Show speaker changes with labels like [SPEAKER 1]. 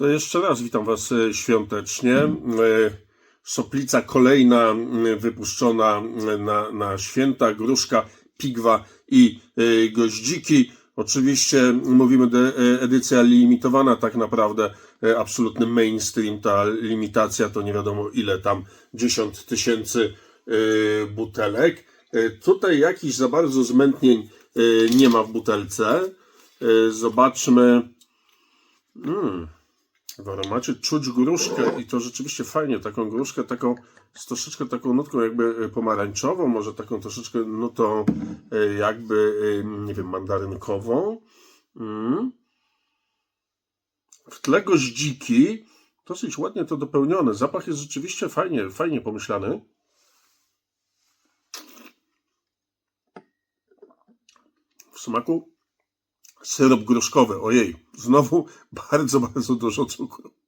[SPEAKER 1] To jeszcze raz witam Was e, świątecznie. E, Soplica kolejna m, wypuszczona na, na święta, gruszka, pigwa i goździki. Oczywiście mówimy edycja limitowana, tak naprawdę absolutny mainstream. Ta limitacja to nie wiadomo ile tam, 10 tysięcy butelek. Tutaj jakichś za bardzo zmętnień nie ma w butelce. Zobaczmy. Mm. W aromacie czuć gruszkę i to rzeczywiście fajnie, taką gruszkę, taką z troszeczkę taką nutką jakby e, pomarańczową, może taką troszeczkę nutą e, jakby, e, nie wiem, mandarynkową. Mm. W tle goździki, dosyć ładnie to dopełnione. Zapach jest rzeczywiście fajnie, fajnie pomyślany. W smaku syrop gruszkowy. Ojej, znowu bardzo, bardzo dużo cukru.